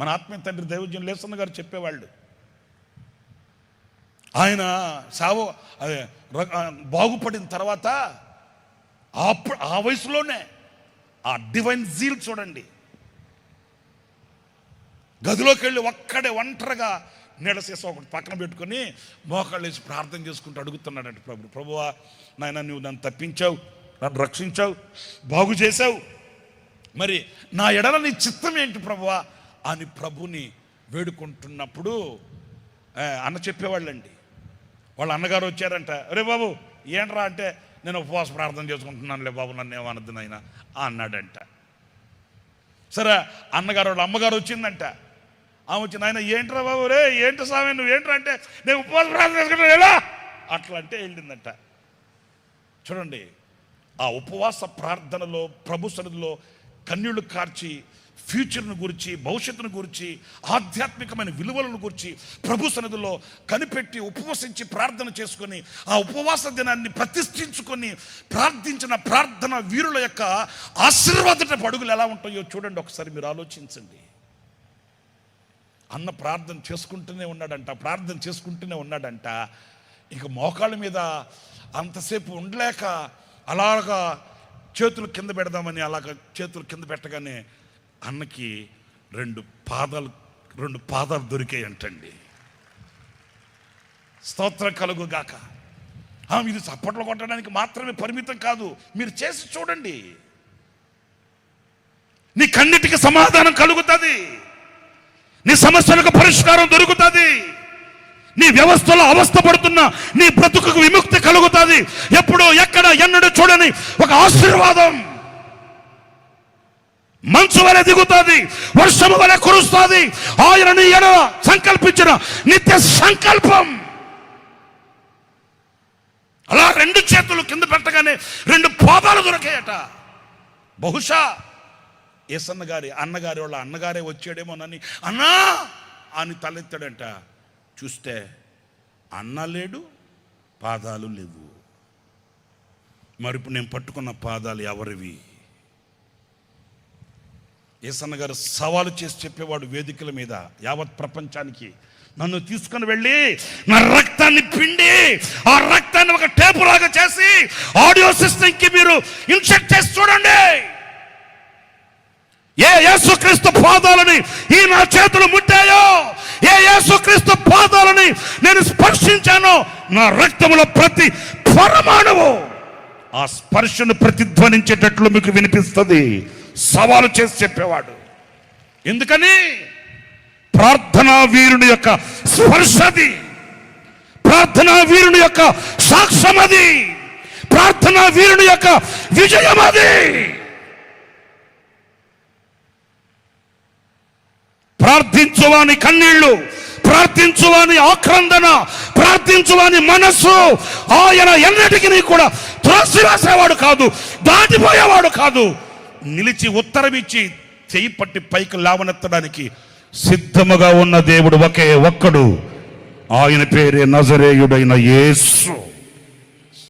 మన ఆత్మీయ తండ్రి దైవజ్యం లేసన్న గారు చెప్పేవాళ్ళు. ఆయన సావు ర- బాగుపడిన తర్వాత అప్పుడు ఆ వయసులోనే ఆ డివైన్ జీల్ చూడండి. గదిలోకి వెళ్ళి ఒక్కడే ఒంటరిగా నీడసేసి ఒకటి పక్కన పెట్టుకొని మోకాళ్ళు వేసి ప్రార్థన చేసుకుంటూ అడుగుతున్నాడంటే ప్రభు. ప్రభువా నాయన నువ్వు నన్ను తప్పించావు నన్ను రక్షించావు బాగు చేసావు మరి నా ఎడల నీ చిత్తం ఏంటి ప్రభువా? అని ప్రభుని వేడుకుంటున్నప్పుడు అన్న చెప్పేవాళ్ళండి. వాళ్ళ అన్నగారు వచ్చారంట అరే బాబు ఏంట్రా అంటే నేను ఉపవాస ప్రార్థన చేసుకుంటున్నానులే బాబు నన్ను ఏమనద్దు నాయన అన్నాడంట. సరే అన్నగారు వాళ్ళ అమ్మగారు వచ్చిందంట. ఆమె వచ్చింది నాయన ఏంట్రా బాబు రే ఏంటి స్వామి నువ్వు ఏంట్రా అంటే నేను ఉపవాస ప్రార్థన చేసుకుంటాను ఎలా? అట్లా అంటే వెళ్ళిందంట. చూడండి ఆ ఉపవాస ప్రార్థనలో ప్రభు సన్నిధిలో కన్యులు కార్చి ఫ్యూచర్ను గురించి భవిష్యత్తును గురించి ఆధ్యాత్మికమైన విలువలను గురించి ప్రభు సన్నిధిలో కనిపెట్టి ఉపవసించి ప్రార్థన చేసుకొని ఆ ఉపవాస దినాన్ని ప్రతిష్ఠించుకొని ప్రార్థించిన ప్రార్థన వీరుల యొక్క ఆశీర్వాదట పడుగులు ఎలా ఉంటాయో చూడండి ఒకసారి మీరు ఆలోచించండి. అన్న ప్రార్థన చేసుకుంటూనే ఉన్నాడంట ప్రార్థన చేసుకుంటూనే ఉన్నాడంట. ఇక మోకాళ్ళ మీద అంతసేపు ఉండలేక అలాగా చేతులు కింద పెడదామని అలాగ చేతులు కింద పెట్టగానే అన్నకి రెండు పాదాలు రెండు పాదాలు దొరికాయి అంటండి స్తోత్రం కలుగుగాక. మీరు ఇది చప్పట్లు కొట్టడానికి మాత్రమే పరిమితం కాదు మీరు చేసి చూడండి. నీ కన్నిటికి సమాధానం కలుగుతుంది. నీ సమస్యలకు పరిష్కారం దొరుకుతుంది. నీ వ్యవస్థలో అవస్థ పడుతున్న నీ బ్రతుకు విముక్తి కలుగుతుంది. ఎప్పుడు ఎక్కడ ఎన్నడూ చూడని ఒక ఆశీర్వాదం. మంచు వలె దిగుతుంది వర్షము వలె కురుస్తుంది. ఆయన నీ ఎడల సంకల్పించిన నిత్య సంకల్పం. అలా రెండు చేతులు కింద పెట్టగానే రెండు పాదాలు దొరికాయట. బహుశా ఏసన్న గారి అన్నగారి వాళ్ళ అన్నగారే వచ్చాడేమోనని అన్నా! అని తలెత్తాడంట. చూస్తే అన్న లేడు పాదాలు లేవు. మరి ఇప్పుడు నేను పట్టుకున్న పాదాలు ఎవరివి? ఏసన్న గారు సవాలు చేసి చెప్పేవాడు వేదికల మీద యావత్ ప్రపంచానికి. నన్ను తీసుకుని వెళ్ళి నా రక్తాన్ని పిండి ఆ రక్తాన్ని ఒక టేపు లాగా చేసి ఆడియో సిస్టమ్కి మీరు ఇన్సెక్ట్ చేసి చూడండి. ఏ యేసుక్రీస్తు పాదాలని ఈ నా చేతులు ముట్టాయో? ఏ యేసుక్రీస్తు పాదాలని నేను స్పర్శించానో? నా రక్తంలో ప్రతి పరమాణువు ఆ స్పర్శను ప్రతిధ్వనించేటట్లు మీకు వినిపిస్తుంది. సవాలు చేసి చెప్పేవాడు. ఎందుకని? ప్రార్థనా వీరుని యొక్క స్పర్శది. ప్రార్థనా వీరుని యొక్క సాక్ష్యమది. ప్రార్థనా వీరుని యొక్క విజయమది. ప్రార్థించువాని కన్నీళ్ళు ప్రార్థించువాని ఆక్రందన ప్రార్థించువాని మనస్సు ఆయన ఎన్నటికీ కూడా త్రోసివేసేవాడు కాదు దాటిపోయేవాడు కాదు. నిలిచి ఉత్తరమిచ్చి చేయి పట్టి పైకి లావనెత్తడానికి సిద్ధముగా ఉన్న దేవుడు ఒకే ఒక్కడు. ఆయన పేరే నజరేయుడైన యేసు.